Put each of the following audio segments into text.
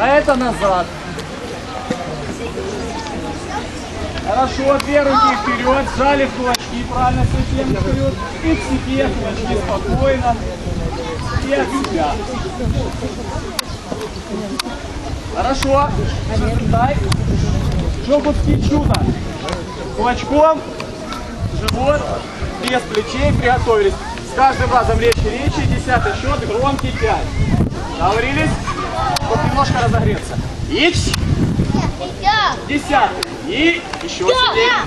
а это назад. Хорошо, две руки вперед, сжали кулачки, правильно, совсем вперед. И к себе, кулачки спокойно. И от себя. Хорошо. Дай. Чокутский чудо. Кулачком, живот, без плечей, приготовились. С каждым разом легче речи, десятый счет, громкий пять. Договорились? Немножко разогреться. Ич, десятый. И еще сильнее.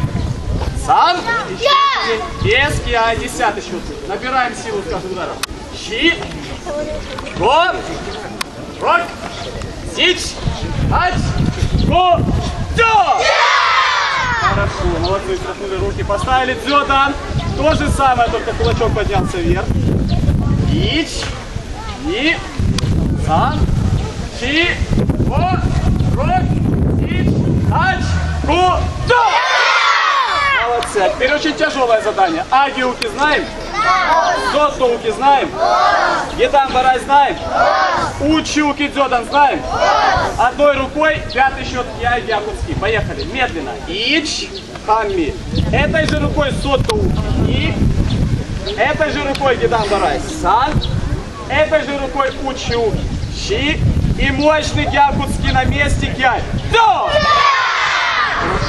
Сам, еще сильнее. Без кия, десятый счет. Набираем силу с каждым ударом. Щи, го, рок, сич, ать, го, дё! Хорошо, молодцы, страхнули руки, поставили дзёдан. То же самое, только кулачок поднялся вверх. Ич, и, сан, рок, сич, ач, го, дё! Молодцы, теперь очень тяжелое задание. Агиуки знаем? Сотоуки знаем? Гидан Барай знаем? Учуки Дзёдан знаем? Одной рукой, пятый счет я и Якутский. Поехали, медленно. Ич, хамми. Этой же рукой Сотоуки. И этой же рукой Гидан Барай. Сан. Этой же рукой Учуки. Щи. И мощный Якутский на месте Гяль. До!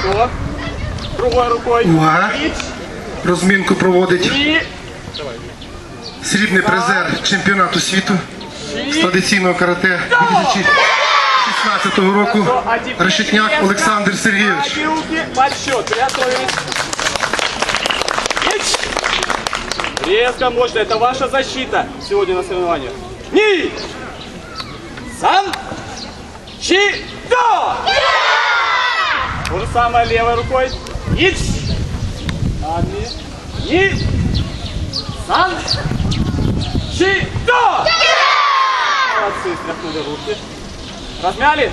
Хорошо. Другой рукой. Увага. Ич. Розмінку проводить И срібний призер чемпіонату світу з традиційного карате 2016 року Решетняк Олександр Сергійович. Подсчет, приготовились. Резко, мощно, это ваша защита сегодня на соревнованиях. Ни! Сан! Чи! До! То же самое левой рукой. Ич! Одни. Ни! Сан! Чи! До! Молодцы, стряхнули руки. Размяли?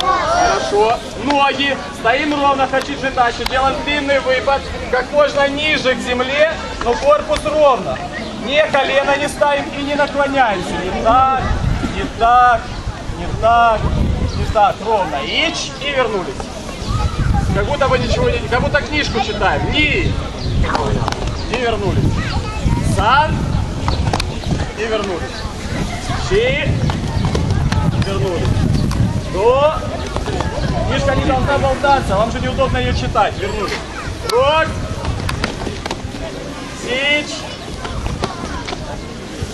Хорошо. Ноги. Стоим ровно, хочу дальше. Делаем длинный выпад. Как можно ниже к земле, но корпус ровно. Не колено не ставим и не наклоняемся. Не так, не так, не так, не так. Ровно. Ич и вернулись. Как будто вы ничего не... Как будто книжку читаем. Ни. И вернулись. Сан. И вернулись. Чи. Вернулись. До. Книжка не должна болтаться, вам же неудобно ее читать. Вернулись. Рок. Сич.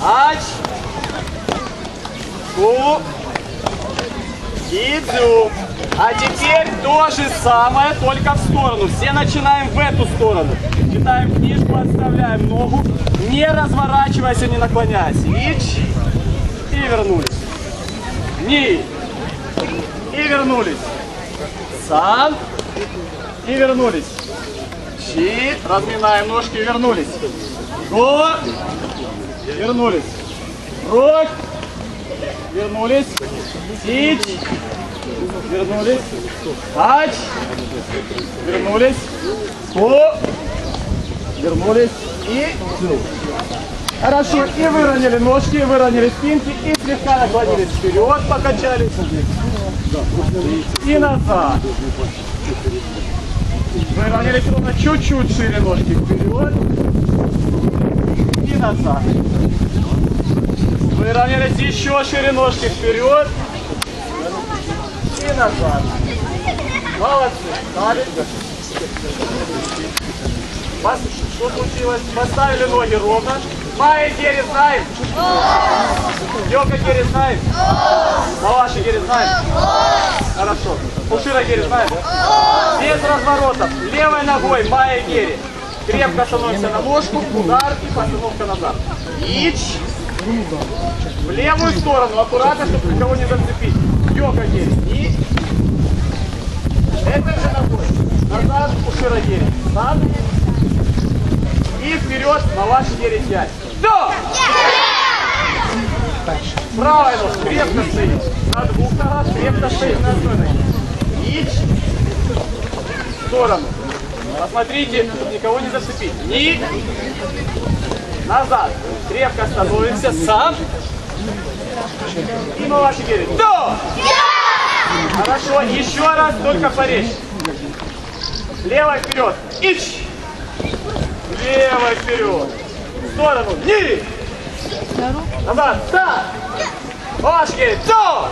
Ач. Ку. Идзю. А теперь то же самое, только в сторону. Все начинаем в эту сторону. Читаем книжку, отставляем ногу. Не разворачивайся, не наклоняйся. Ич. И вернулись. Ни. И вернулись. Сан. И вернулись. Чи. Разминаем ножки и вернулись. Го. Вернулись. Рок. Вернулись. Сич. Вернулись. Ач. Вернулись. Ко. Вернулись. И Хорошо, и выровняли ножки, и выровняли спинки, и слегка наклонились вперед, покачались. И назад. Выровнялись ровно чуть-чуть шире ножки вперед. И назад. Выровнялись еще шире ножки вперед. И назад. Молодцы. Вас что случилось? Поставили ноги ровно. Майя Герри знаем? Йока Герри знаем? Знаем? Хорошо. Пушира знаем? Без разворотов. Левой ногой Майя Герри. Крепко становимся на ножку, удар и постановка назад. Ич. В левую сторону, аккуратно, чтобы никого не зацепить. Йога Герри. И. Этой же ногой. Назад, Пушира Герри. Назад. И вперед на ваш гире 5. До! Правая ножка крепко стоит. На двух ногах крепко стоит на одной ноге. Ич. В сторону. Посмотрите, никого не зацепить. Ни. Назад. Крепко становимся. Сам. И на ваши гире. До! Yeah! Хорошо, еще раз, только порежь. Левой вперед. Ич. Левой вперед. В сторону. Ни. Назад. Да. Вашки. До.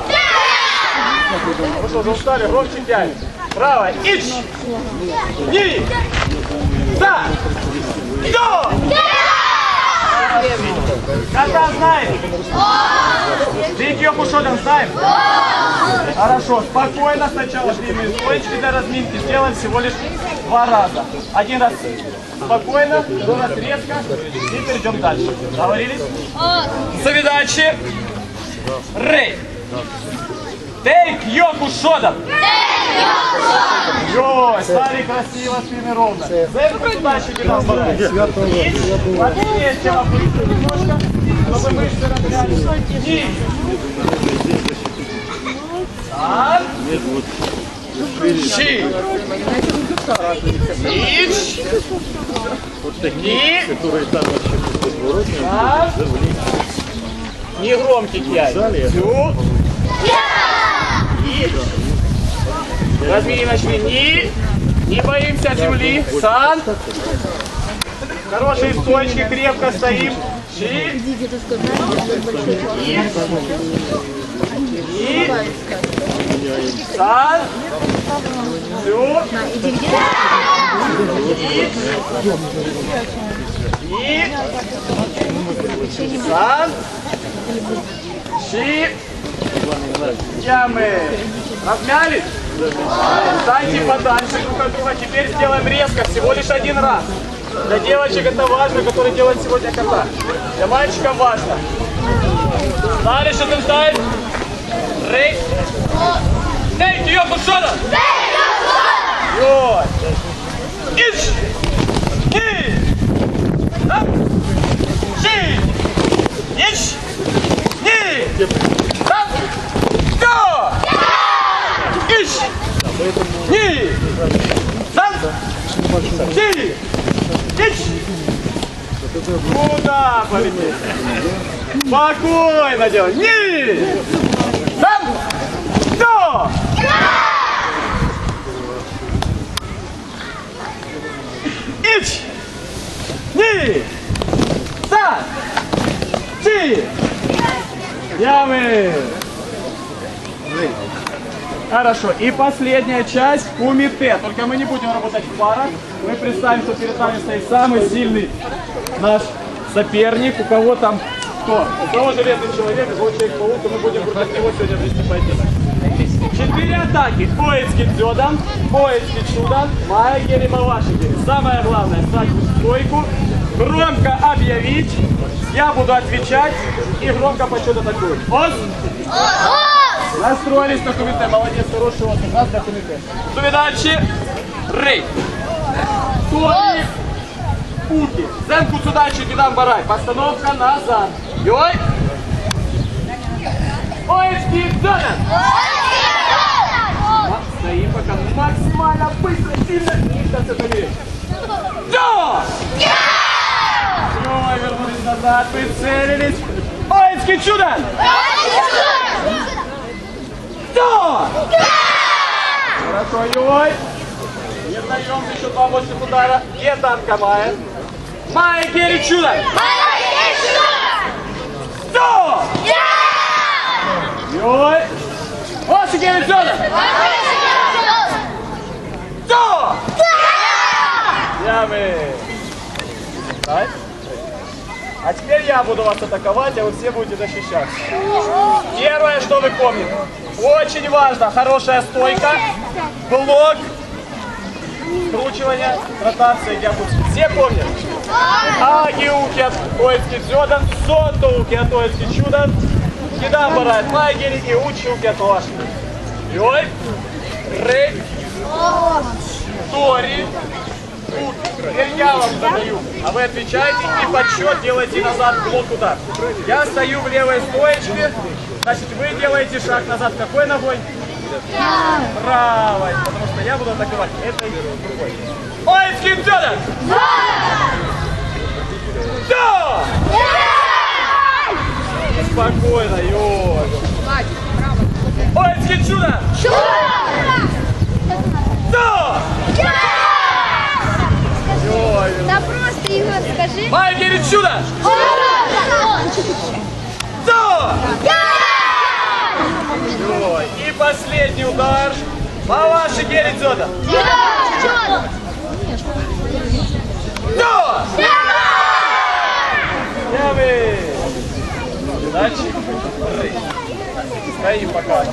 Вы что, уже устали? Громче пять. Право. Ич. Ни. Да. До. Кота знаем? Биг Йоку Шодан знаем? Хорошо, спокойно сначала длинные стоечки для разминки сделаем всего лишь два раза. Один раз спокойно, другой раз резко и перейдем дальше. Договорились? Завидачи. Рей. Тейк Йоку Шодан. Йой, стали красиво, спины ровно. Зеркало туда еще кидал барай. Плотнее тело опустите немножко, чтобы мышцы размялись. Низ. Так. Щи. Ич. И. Так. Не громкий кияй. Всю. И. Размини начни. Ни. Не боимся земли. Сан. Хорошие стойчки, крепко стоим. Щи. И. Сан. Всю. И. И. Сан. Щи. Ямы. Размялись? Встаньте подальше друг от друга. Теперь сделаем резко, всего лишь один раз. Для девочек это важно, которые делают сегодня кота. Для мальчиков важно. Стали, что ты ставишь? Рейс. Эй, ее кушона! Йой! Ич! И! Ап! Ич! Ни! Ап! До! Ич! Ни! Сан! Си! Ич! Куда полетели? Спокойно делай! Ни! Сан! До! Ич! Ни! Сан! Си! Ямы! Хорошо. И последняя часть кумите. Только мы не будем работать в парах. Мы представим, что перед нами стоит самый сильный наш соперник. У кого там кто? У кого железный человек, у кого человек-паук, мы будем против него сегодня вести поединок. Четыре атаки. Поиски Дзёдан, поиски Чудан, Майгери, Мавашигери. Самое главное, стать в стойку, громко объявить. Я буду отвечать и громко по счету атакую. Оз! Настроились на комите. Молодец, хороший отдых. Раз для комите. До видачі. Рей. Толік. Пуки. Зенку судачі підам барай. Постановка назад. Йой. Поиски Донан. Стоим пока максимально быстро, сильно. И сейчас это вещь. До! Йой, вернулись назад, прицелились. Поиски чудо! До! Хорошо, Йой. Не даем еще два мощных удара. Не танка Майя. Майя Герри чудо! До! Йой. Ваши Герри чудо! До! Ямы! Так. А теперь я буду вас атаковать, а вы все будете защищаться. Первое, что вы помните. Очень важно, хорошая стойка, блок, скручивание, ротация, гябуцки. Все помнят? Аги укет, оицки дзёдан, сото укет, оицки чудан, кида барает лагерь и учи укет ваши. Йой, рей, тори, Теперь я вам задаю, а вы отвечаете и подсчет делаете назад блок удар. Я стою в левой стоечке, Значит, вы делаете шаг назад какой на ногой? Правый, потому что я буду атаковать этой другой. Оинским дедом! Да! Спокойно, ёж. Оинским чудо! Чудо! Да! Да просто его скажи. Майкери чудо! Чудо! Да! Да! Последний удар. Паваши Герич Зода. До! Ями! Удачи. Стоим пока.